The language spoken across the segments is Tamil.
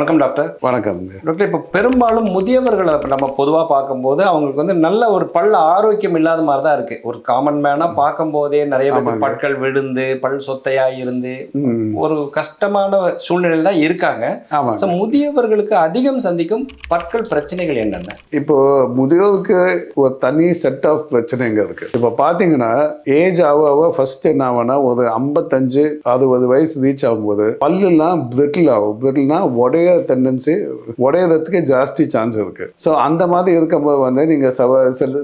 வணக்கம் டாக்டர். வணக்கம். டாக்டர் இப்போ பெரும்பாலும் முதியவர்களை இப்ப நம்ம பொதுவாக பார்க்கும்போது அவங்களுக்கு வந்து நல்ல ஒரு பல் ஆரோக்கியம் இல்லாத மாதிரி தான் இருக்கு. ஒரு காமன் மேனா பார்க்கும்போதே நிறைய. பற்கள் விழுந்து பல் சொத்தையா இருந்து ஒரு கஷ்டமான சூழ்நிலையில் தான் இருக்காங்க. ஸோ முதியவர்களுக்கு அதிகம் சந்திக்கும் பற்கள் பிரச்சனைகள் என்னென்ன? இப்போ முதியோருக்கு ஒரு தனி செட் ஆஃப் பிரச்சனைங்க இருக்கு. இப்போ பார்த்தீங்கன்னா ஏஜ் ஆக ஆக ஃபர்ஸ்ட் என்ன ஆகும்னா ஒரு ஐம்பத்தஞ்சு அறுபது வயசு ரீச் ஆகும்போது பல்லுலாம் பிரிட்டில் ஆகும். பிரிட்டில்னா உடைய டெண்டன்சி உடையறதுக்கு ஜாஸ்தி சான்ஸ் இருக்கு. ஸோ அந்த மாதிரி இருக்கும்போது வந்து நீங்கள்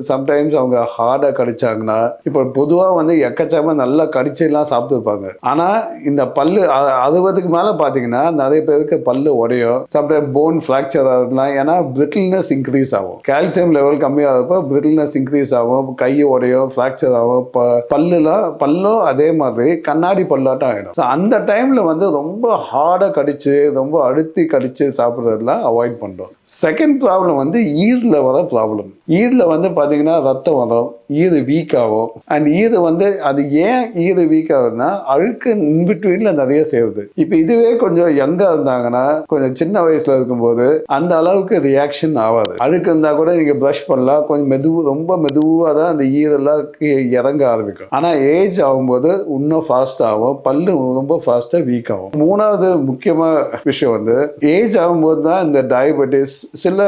சம்டைம்ஸ் அவங்க ஹார்டாக கடிச்சாங்கன்னா இப்போ பொதுவாக வந்து எக்கச்சக்கமாக நல்லா கடிச்செல்லாம் சாப்பிட்டுருப்பாங்க. ஆனால் இந்த பல்லு அ- அறுபதுக்கு மேலே பார்த்தீங்கன்னா நிறைய பேருக்கு பல்லு உடையும். சம்டைம் போன் ஃப்ராக்சர் ஆகுதுலாம். ஏன்னா பிரிட்டில்னஸ் இன்க்ரீஸ் ஆகும். கால்சியம் லெவல் கம்மியாகிறப்போ பிரிட்டில்னஸ் இன்க்ரீஸ் ஆகும். கை உடையும் ஃப்ராக்சர் ஆகும். ப பல்லுலாம் பல்லும் அதே மாதிரி கண்ணாடி பல்லாட்டம் ஆகிடும் ஸோ அந்த டைமில் வந்து ரொம்ப ஹார்டாக கடிச்சு ரொம்ப அழுத்தி கடித்து சாப்பிட்றதெல்லாம் அவாய்ட் பண்ணுறோம் செகண்ட் ப்ராப்ளம் வந்து ஈரில் வர ப்ராப்ளம் ஈரில் வந்து பார்த்தீங்கன்னா ரத்தம் வரும் ஈறு வீக் ஆகும். அண்ட் ஈறு வந்து அது ஏன் ஈறு வீக் ஆகுதுன்னா அழுக்கு இன்பிட்வீனில் நிறைய சேருது. இப்போ இதுவே கொஞ்சம் யங்காக இருந்தாங்கன்னா கொஞ்சம் சின்ன வயசில் இருக்கும்போது அந்த அளவுக்கு ரியாக்ஷன் ஆகாது. அழுக்கு இருந்தால் கூட நீங்கள் ப்ரஷ் பண்ணலாம். கொஞ்சம் மெதுவு ரொம்ப மெதுவாக தான் அந்த ஈரெல்லாம் இறங்க ஆரம்பிக்கும். ஆனால் ஏஜ் ஆகும்போது இன்னும் ஃபாஸ்ட் ஆகும். பல்லு ரொம்ப ஃபாஸ்ட்டாக வீக் ஆகும். மூணாவது முக்கியமான விஷயம் வந்து ஏஜ் ஆகும்போது தான் இந்த டயபெட்டிஸ் சில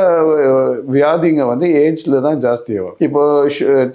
வியாதிங்க வந்து ஏஜ்ல தான் ஜாஸ்தி ஆகும். இப்போ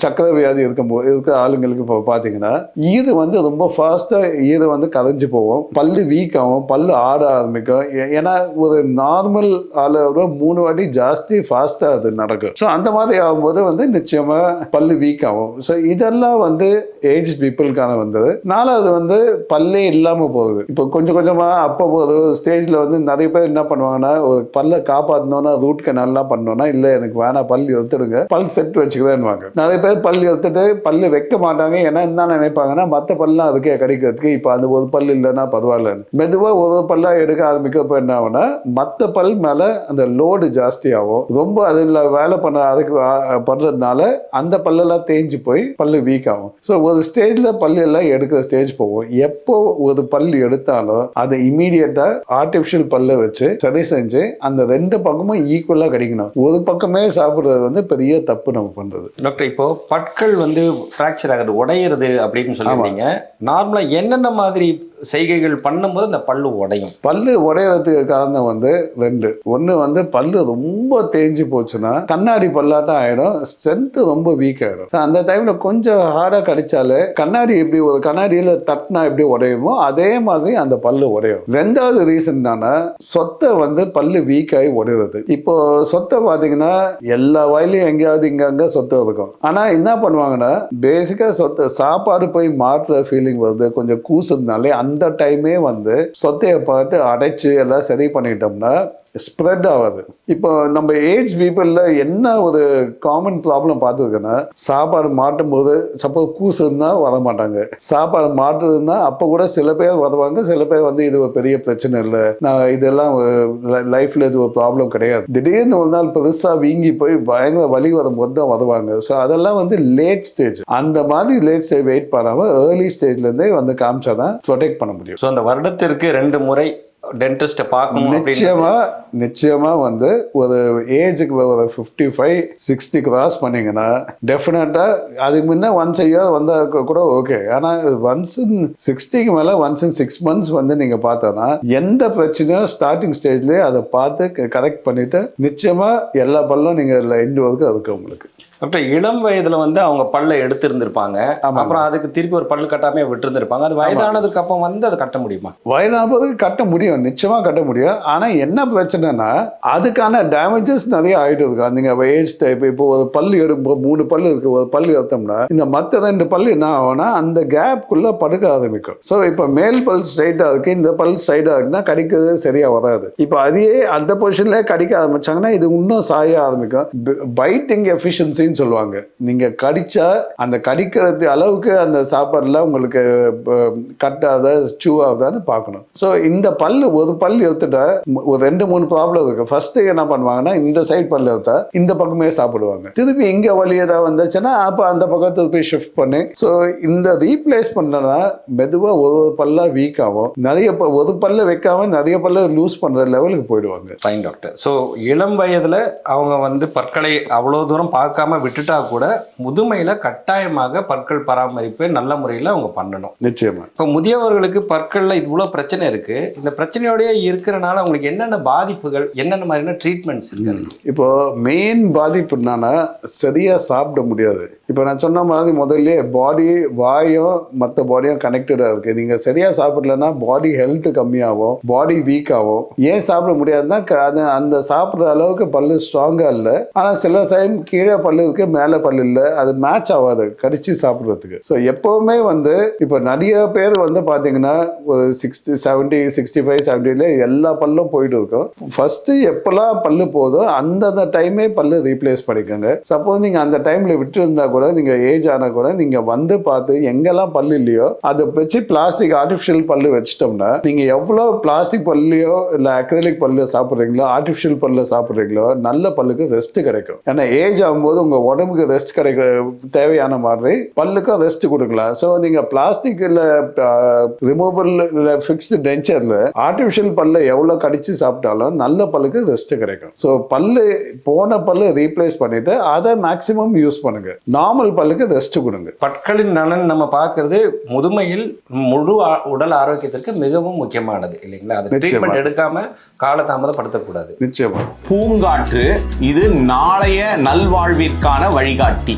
சக்கரை வியாதி இருக்கும்போது இருக்கிற ஆளுங்களுக்கு இப்போ பார்த்தீங்கன்னா ஈது வந்து ரொம்ப ஃபாஸ்ட்டாக ஈது வந்து கரைஞ்சி போகும். பல்லு வீக் ஆகும் பல்லு ஆட ஆரம்பிக்கும். ஏன்னா ஒரு நார்மல் ஆளோட மூணு வாட்டி ஜாஸ்தி ஃபாஸ்ட்டாக அது நடக்கும். ஸோ அந்த மாதிரி ஆகும்போது வந்து நிச்சயமாக பல்லு வீக் ஆகும். ஸோ இதெல்லாம் வந்து ஏஜ் பீப்புளுக்கான வந்தது. நாலாவது வந்து பல்லே இல்லாமல் போகுது. இப்போ கொஞ்சம் கொஞ்சமாக அப்போ போகுது. ஸ்டேஜில் வந்து நிறைய பேர் என்ன பண்ணுவாங்கன்னா ஒரு பல்லை காப்பாற்றணும்னா ரூட் கனால்லாம் பண்ணோன்னா இல்லை எனக்கு வேணாம் பல் எடுத்துடுங்க பல் செட் வச்சுக்கிறேன்னுவாங்க. நிறைய பேர் பல் எடுத்துட்டு பல்லு வைக்க மாட்டாங்க. ஏன்னா என்ன நினைப்பாங்கன்னா மற்ற பல்லாம் அதுக்கே கிடைக்கிறதுக்கு இப்போ அந்த ஒரு பல் இல்லைன்னா பரவாயில்லன்னு. மெதுவாக ஒரு பல்லாக எடுக்க ஆரம்பிக்கிறப்ப என்ன ஆகும்னா மற்ற பல் மேலே அந்த லோடு ஜாஸ்தியாகும். ரொம்ப அதில் வேலை பண்ண அதுக்கு ஆ- பண்றதுனால அந்த பல்லெல்லாம் தேஞ்சு போய் பல்லு வீக் ஆகும். ஸோ ஒரு ஸ்டேஜில் பல்லு எல்லாம் எடுக்கிற ஸ்டேஜ் போகும். எப்போ ஒரு பல் எடுத்தாலும் அதை இமீடியட்டாக ஆர்டிஃபிஷியல் பல்லை வச்சு சரி செஞ்சு அந்த ரெண்டு பக்கமும் ஈக்குவலாக கிடைக்கணும். ஒரு பக்கமே சாப்பிட்றது வந்து பெரிய தப்பு நம்ம பண்ணுறது டாக்டர் இப்போ பற்கள் வந்து ஃப்ராக்சர் ஆகுது உடையிறது அப்படின்னு சொல்லியிருந்தீங்க. நார்மலாக என்னென்ன மாதிரி செய்கைகள் பண்ணும்போது அந்த பல்லு உடையும். பல்லு உடையறதுக்கு காரணம் வந்து ரெண்டு. ஒன்று வந்து பல்லு ரொம்ப தேஞ்சு போச்சுன்னா கண்ணாடி பல்லாட்டம் ஆயிடும். ஸ்ட்ரென்த்து ரொம்ப வீக் ஆகிடும் ஸோ அந்த டைமில் கொஞ்சம் ஹார்டாக கடிச்சாலே கண்ணாடி எப்படி ஒரு கண்ணாடியில் தட்டினா எப்படி உடையுமோ அதே மாதிரி அந்த பல்லு உடையும். ரெண்டாவது ரீசன் தானே சொத்தை வந்து பல்லு வீக் ஆகி உடையிறது. இப்போ சொத்தை பார்த்தீங்கன்னா எல்லா வயலையும் எங்கேயாவது இங்கங்கே சொத்து இருக்கும். ஆனால் என்ன பண்ணுவாங்கன்னா பேசிக்காக சொத்தை சாப்பாடு போய் மாற்றுற ஃபீலிங் வருது. கொஞ்சம் கூசுனாலே அந்த அந்த டைமே வந்து சொத்தையை பார்த்து அடைச்சு எல்லாம் சரி பண்ணிட்டோம்னா ஸ்ப்ரெட் ஆகாது. இப்போ நம்ம ஏஜ் பீப்புளில் என்ன ஒரு காமன் ப்ராப்ளம் பார்த்துருக்கேன்னா சாப்பாடு மாட்டும் போது சப்போஸ் கூசு இருந்தால் வர மாட்டாங்க. சாப்பாடு மாட்டுறதுன்னா அப்போ கூட சில பேர் வருவாங்க சில பேர் வந்து இது ஒரு பெரிய பிரச்சனை இல்லை. நான் இதெல்லாம் லைஃப்பில் இது ஒரு ப்ராப்ளம் கிடையாது. திடீர்னு ஒரு நாள் பெருசாக வீங்கி போய் பயங்கர வலி வரும்போது தான் வருவாங்க. ஸோ அதெல்லாம் வந்து லேட் ஸ்டேஜ் அந்த மாதிரி லேட் ஸ்டேஜ் வெயிட் பண்ணாமல் ஏர்லி ஸ்டேஜ்லேருந்தே வந்து காமிச்சா தான் ப்ரொடெக்ட் பண்ண முடியும். ஸோ அந்த வருடத்திற்கு ரெண்டு முறை டென்டிஸ்ட்டை பார்க்கணும் நிச்சயமாக நிச்சயமாக வந்து ஒரு ஏஜுக்கு ஒரு ஃபிஃப்டி ஃபைவ் சிக்ஸ்டி கிராஸ் பண்ணிங்கன்னா டெஃபினட்டாக அதுக்கு முன்ன ஒன்ஸ் ஐயா வந்தால் கூட ஓகே ஆனால் ஒன்ஸ் இன் சிக்ஸ்டிக்கு மேலே ஒன்ஸ் இன் சிக்ஸ் மந்த்ஸ் வந்து நீங்கள் பார்த்தோன்னா எந்த பிரச்சனையும் ஸ்டார்டிங் ஸ்டேஜ்லேயே அதை பார்த்து கரெக்ட் பண்ணிவிட்டு நிச்சயமாக எல்லா பல்லும் நீங்கள் எண்டு வரைக்கும் இருக்குது உங்களுக்கு. டாக்டர் இளம் வயதுல வந்து அவங்க பல்லை எடுத்திருந்திருப்பாங்க. அப்புறம் அதுக்கு திருப்பி ஒரு பல்லு கட்டாமே விட்டுருந்துருப்பாங்க. அது வயதானதுக்கு அப்புறம் வந்து அதை கட்ட முடியுமா? வயதானதுக்கு கட்ட முடியும். நிச்சயமா கட்ட முடியும். ஆனா என்ன பிரச்சனைனா அதுக்கான டேமேஜஸ் நிறைய ஆயிட்டு இருக்கு. அந்த ஏஜ் டைப் இப்போ ஒரு பல்லு எடுப்போம் மூணு பல்லு இருக்கு. ஒரு பல்லு எடுத்தோம்னா இந்த மற்ற ரெண்டு பல்லு என்ன ஆகும்னா அந்த கேப்குள்ள படுக்க ஆரம்பிக்கும். ஸோ இப்போ மேல் பல் ஸ்ட்ரைட்டா இருக்கு. இந்த பல் ஸ்ட்ரைட்டா இருக்குன்னா கடிக்கிறது சரியா வராது. இப்போ அதையே அந்த பொசிஷன்ல கடிக்க ஆரம்பிச்சாங்கன்னா இது இன்னும் சாய ஆரம்பிக்கும். பைட்டிங் எஃபிஷியன்சி ஃப்ரீக்வன்சின்னு சொல்லுவாங்க. நீங்க கடிச்சா அந்த கடிக்கிறது அளவுக்கு அந்த சாப்பாடுல உங்களுக்கு கட்டாத சூ ஆகுதான்னு பார்க்கணும். ஸோ இந்த பல்லு ஒரு பல் எடுத்துட்டா ஒரு ரெண்டு மூணு ப்ராப்ளம் இருக்கு. ஃபர்ஸ்ட் என்ன பண்ணுவாங்கன்னா இந்த சைடு பல்லு எடுத்தா இந்த பக்கமே சாப்பிடுவாங்க. திருப்பி இங்க வழி ஏதாவது வந்துச்சுன்னா அப்போ அந்த பக்கத்துக்கு போய் ஷிஃப்ட் பண்ணி ஸோ இந்த ரீப்ளேஸ் பண்ணனா மெதுவாக ஒரு ஒரு பல்லா வீக் ஆகும். நிறைய ப- ஒரு பல்ல வைக்காம நிறைய பல்ல லூஸ் பண்ற லெவலுக்கு போயிடுவாங்க. ஃபைன் டாக்டர் ஸோ இளம் வயதில் அவங்க வந்து பற்களை அவ்வளோ தூரம் பார்க்காம விட்டுட்டா கூட முதுமையில் கட்டாயமாக பற்கள் பராமரிப்பு நல்ல முறையில் அவங்க பண்ணணும். நிச்சயமா. இப்போ முதியவர்களுக்கு பற்களில் இவ்வளோ பிரச்சனை இருக்கு. இந்த பிரச்சனையோடய இருக்கிறனால அவங்களுக்கு என்னென்ன பாதிப்புகள் என்னென்ன மாதிரியான ட்ரீட்மெண்ட்ஸ் இருக்கு? இப்போ மெயின் பாதிப்பு என்னன்னா சரியா சாப்பிட முடியாது. இப்போ நான் சொன்ன மாதிரி முதல்ல பாடி வாயும் மற்ற பாடியும் கனெக்டடாக இருக்கு. நீங்க சரியா சாப்பிடலன்னா பாடி ஹெல்த் கம்மியாகும் பாடி வீக் ஆகும். ஏன் சாப்பிட முடியாதுன்னா அது அந்த சாப்பிட்ற அளவுக்கு பல்லு ஸ்ட்ராங்கா இல்லை. ஆனால் சில டைம் கீழே பல்லு இருக்கு மேலே பல்லு இல்லை அது மேட்ச் ஆகாது கடிச்சு சாப்பிட்றதுக்கு. ஸோ எப்போவுமே வந்து இப்போ நிறைய பேர் வந்து பார்த்தீங்கன்னா ஒரு சிக்ஸ்டி செவன்ட்டி சிக்ஸ்டி ஃபைவ் செவன்ட்டில எல்லா பல்லும் போயிட்டு இருக்கும். ஃபர்ஸ்ட் எப்பெல்லாம் பல்லு போதோ அந்தந்த டைமே பல்லு ரீப்ளேஸ் பண்ணிக்கோங்க. சப்போஸ் நீங்க அந்த டைம்ல விட்டுருந்தா கூட நீங்க ஏஜ் ஆனால் கூட நீங்க வந்து பார்த்து எங்கெல்லாம் பல்லு இல்லையோ அதை வச்சு பிளாஸ்டிக் ஆர்டிஃபிஷியல் பல்லு வச்சிட்டோம்னா நீங்க எவ்வளோ பிளாஸ்டிக் பல்லையோ இல்லை அக்ரலிக் பல்லு சாப்பிட்றீங்களோ ஆர்டிஃபிஷியல் பல்லு சாப்பிட்றீங்களோ நல்ல பல்லுக்கு ரெஸ்ட் கிடைக்கும். ஏன்னா ஏஜ் ஆகும்போது உங்க உடம்புக்கு ரெஸ்ட் கிடைக்க தேவையான மாதிரி பல்லுக்கும் ரெஸ்ட் கொடுக்கலாம். ஸோ நீங்க பிளாஸ்டிக் இல்ல ரிமூவபிள் இல்ல ஃபிக்ஸ்டு டென்ச்சர்ல ஆர்டிஃபிஷியல் பல்ல எவ்வளவு கடிச்சு சாப்பிட்டாலும் நல்ல பல்லுக்கு ரெஸ்ட் கிடைக்கும். ஸோ பல்லு போன பல்லு ரீப்ளேஸ் பண்ணிட்டு அதை மேக்ஸிமம் யூஸ் பண்ணுங்க. நார்மல் பல்லுக்கு ரெஸ்ட் கொடுங்க. பற்களின் நலன் நம்ம பார்க்கறது முதுமையில் முழு ஆ- உடல் ஆரோக்கியத்திற்கு மிகவும் முக்கியமானது இல்லைங்களா? அது. ட்ரீட்மெண்ட் எடுக்காம காலதாமதப்படுத்தக்கூடாது. நிச்சயமா. பூங்காற்று இது நாளைய நல்வாழ்விற்கான வழிகாட்டி.